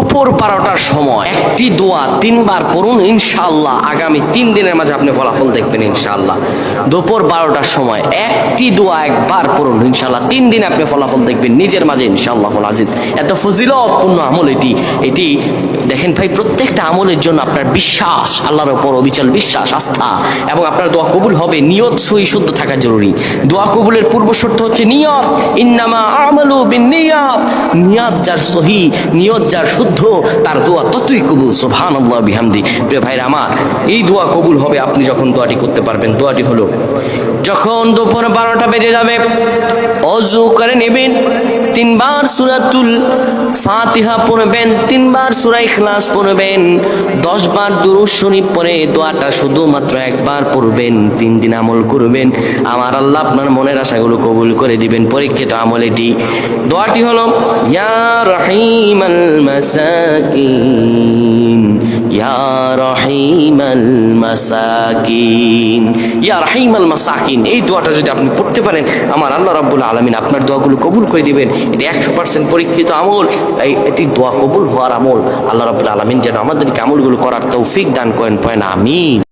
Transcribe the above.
দুপুর বারোটার সময়। একটি দোয়া তিনবার করুন, ইনশাআল্লাহ। আগামী তিন দিনের মাঝে আপনি ফলাফল দেখবেন, ইনশাআল্লাহ। দুপুর বারোটার সময় একটি দোয়া একবার করুন, ইনশাআল্লাহ। তিন দিন আপনি ফলাফল দেখবেন, নিজের মাঝে ইনশাআল্লাহ আজিজ। এত ফজিলতপূর্ণ আমল এটি। এটি, দেখেন ভাই, প্রত্যেকটা আমলের জন্য আপনার বিশ্বাস, আল্লাহর উপর অবিচল বিশ্বাস, আস্থা, এবং আপনার দোয়া কবুল হবে। নিয়ত সই শুদ্ধ থাকা জরুরি। দোয়া কবুলের পূর্ব শর্ত হচ্ছে নিয়ত। ইন্নামা আমালু বিন নিয়াত। নিয়াত যার সহি, নিয়ত যার শুদ্ধ তার দোয়া ততই কবুল, সুবহানাল্লাহ, বিহামদি। প্রিয় ভাইরা আমার, এই দোয়া কবুল হবে, আপনি যখন দোয়াটি করতে পারবেন। দোয়াটি হলো, যখন দুপুর বারোটা বেজে যাবে অজু করে নেবেন তিনবার সুরাতুল ফাতিহা পড়বেন, তিনবার সুরা ইখলাস পড়বেন দশ বার দুরুদ শরীফ দোয়াটা শুধুমাত্র একবার পড়বেন, তিন দিন আমল করবেন। আমার আল্লাহ আপনার মনের আশাগুলো কবুল করে দিবেন, পরীক্ষিত আমল এটি। দোয়াটি হলো, ইয়া মাসাকিন। মাসাকিন। এই যদি আপনি পড়তে পারেন, আমার আল্লাহ আপনার দোয়াগুলো কবুল করে দিবেন। এটি একশো পার্সেন্ট আমল এটি দোয়া কবুল হওয়ার আমল। আল্লাহ যেন আমাদেরকে আমলগুলো করার তৌফিক দান করেন পয়েন আমিন।